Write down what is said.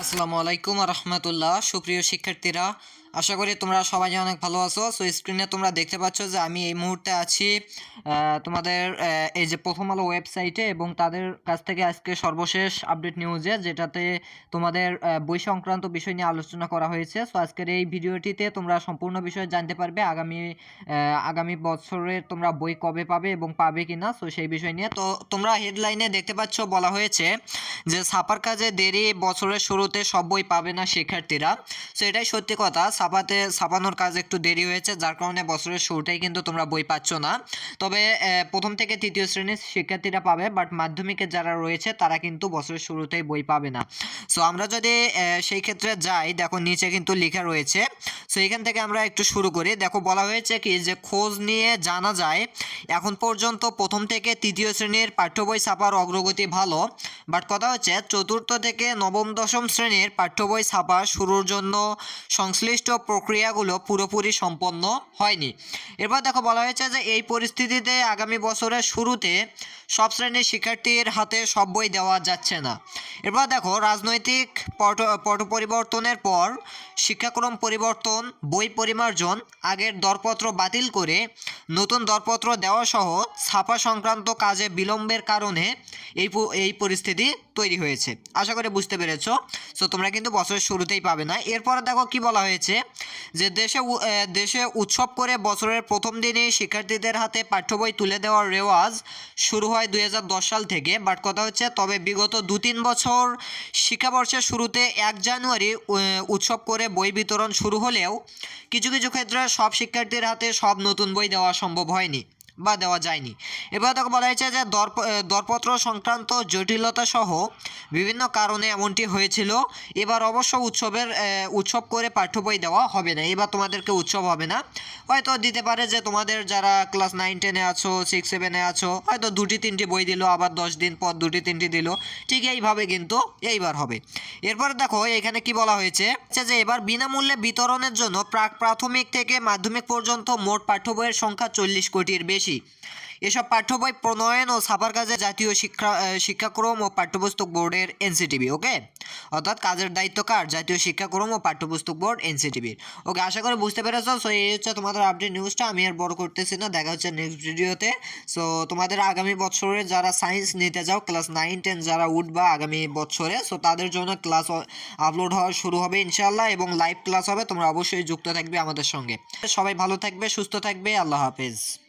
আসসালামু আলাইকুম রহমতুল্লাহ। সুপ্রিয় শিক্ষার্থীরা আশা করি তোমরা সবাই অনেক ভালো আছো। সো স্ক্রিনে তোমরা দেখতে পাচ্ছ যে আমি এই মুহূর্তে আছি তোমাদের এই যে প্রথম আলো ওয়েবসাইটে এবং তাদের কাছ থেকে আজকে সর্বশেষ আপডেট নিউজে যেটাতে তোমাদের বই সংক্রান্ত বিষয় নিয়ে আলোচনা করা হয়েছে। সো আজকের এই ভিডিওটিতে তোমরা সম্পূর্ণ বিষয় জানতে পারবে আগামী আগামী বছরের তোমরা বই কবে পাবে এবং পাবে কিনা। সো সেই বিষয় নিয়ে তো তোমরা হেডলাইনে দেখতে পাচ্ছ বলা হয়েছে যে ছাপার কাজে দেরি বছরের শুরুতে সব বই পাবে না শিক্ষার্থীরা। সো এটাই সত্যি কথা। ছাপাতে ছাপানোর কাজ একটু দেরি হয়েছে, যার কারণে বছরের শুরুটাই কিন্তু তোমরা বই পাচ্ছ না। তবে প্রথম থেকে তৃতীয় শ্রেণির শিক্ষার্থীরা পাবে বাট মাধ্যমিকের যারা রয়েছে, তারা কিন্তু বছরের শুরুতেই বই পাবে না। সো আমরা যদি সেই ক্ষেত্রে যাই, দেখো নিচে কিন্তু লেখা রয়েছে। সো এখান থেকে আমরা একটু শুরু করি। দেখো, বলা হয়েছে কি যে, খোঁজ নিয়ে জানা যায়, এখন পর্যন্ত প্রথম থেকে তৃতীয় শ্রেণির পাঠ্য বই ছাপার অগ্রগতি ভালো বাট কথা হচ্ছে, চতুর্থ থেকে নবম, দশম শ্রেণির পাঠ্য বই ছাপা শুরুর জন্য সংশ্লিষ্ট প্রক্রিয়াগুলো পুরোপুরি সম্পন্ন হয়নি। এরপর দেখো বলা হয়েছে যে এই পরিস্থিতিতে আগামী বছরের শুরুতে সব শ্রেণির শিক্ষার্থীর হাতে সব বই দেওয়া যাচ্ছে না। এরপর দেখো রাজনৈতিক পট পট পরিবর্তনের পর শিক্ষাক্রম পরিবর্তন, বই পরিমার্জন, আগের দরপত্র বাতিল করে নতুন দরপত্র দেওয়া সহ ছাপা সংক্রান্ত কাজে বিলম্বের কারণে এই এই পরিস্থিতি তৈরি হয়েছে। আশা করি বুঝতে পেরেছ। সো তোমরা কিন্তু বছরের শুরুতেই পাবে না। এরপর দেখো কি বলা হয়েছে। যে দেশে দেশে উৎসব করে বছরের প্রথম দিনে শিক্ষার্থীদের হাতে পাঠ্য বই তুলে দেওয়ার রেওয়াজ শুরু হয় দুই হাজার দশ সাল থেকে। বাট কথা হচ্ছে, তবে বিগত দু তিন বছর শিক্ষাবর্ষের শুরুতে এক জানুয়ারি উৎসব করে বই বিতরণ শুরু হলেও কিছু কিছু ক্ষেত্রে সব শিক্ষার্থীর হাতে সব নতুন বই দেওয়া সম্ভব হয়নি। বা দেওয়া যায়নি। এবার দেখো বলা হয়েছে যে দরপ দরপত্র সংক্রান্ত জটিলতা সহ বিভিন্ন কারণে এমনটি হয়েছিল। এবার অবশ্য উৎসবের উৎসব করে পাঠ্য বই দেওয়া হবে না। এবার তোমাদেরকে উৎসব হবে না। হয়তো দিতে পারে যে তোমাদের যারা ক্লাস নাইন, টেনে আছো সিক্স সেভেনে আছো, হয়তো দুটি, তিনটি বই দিল, আবার দশ দিন পর দুটি, তিনটি দিল। ঠিক এইভাবে কিন্তু এইবার হবে। এরপর দেখো এখানে কি বলা হয়েছে? যে এবার বিনামূল্যে বিতরণের জন্য প্রাক প্রাথমিক থেকে মাধ্যমিক পর্যন্ত মোট পাঠ্য বইয়ের সংখ্যা চল্লিশ কোটির বেশি। এসব পাঠ্য বই প্রণয়ন ও ছাপার কাজে জাতীয় শিক্ষা শিক্ষাক্রম ও পাঠ্যপুস্তক বোর্ডের এনসিটিভি, ওকে? অর্থাৎ কাজের দায়িত্ব কার? জাতীয় শিক্ষাক্রম ও পাঠ্যপুস্তক বোর্ড এনসিটিভির ওকে, আশা করি বুঝতে পেরেছ। সো, এই হচ্ছে তোমাদের আপডেট নিউজটা আমি আর বড় করতেছি না। দেখা হচ্ছে নেক্সট ভিডিওতে সো, তোমাদের আগামী বছরে যারা সায়েন্স নিতে যাও ক্লাস নাইন টেন যারা উঠবা আগামী বছরে, সো, তাদের জন্য ক্লাস আপলোড হওয়া শুরু হবে ইনশাল্লাহ এবং লাইভ ক্লাস হবে। তোমরা অবশ্যই যুক্ত থাকবে আমাদের সঙ্গে। সবাই ভালো থাকবে, সুস্থ থাকবে। আল্লাহ হাফেজ।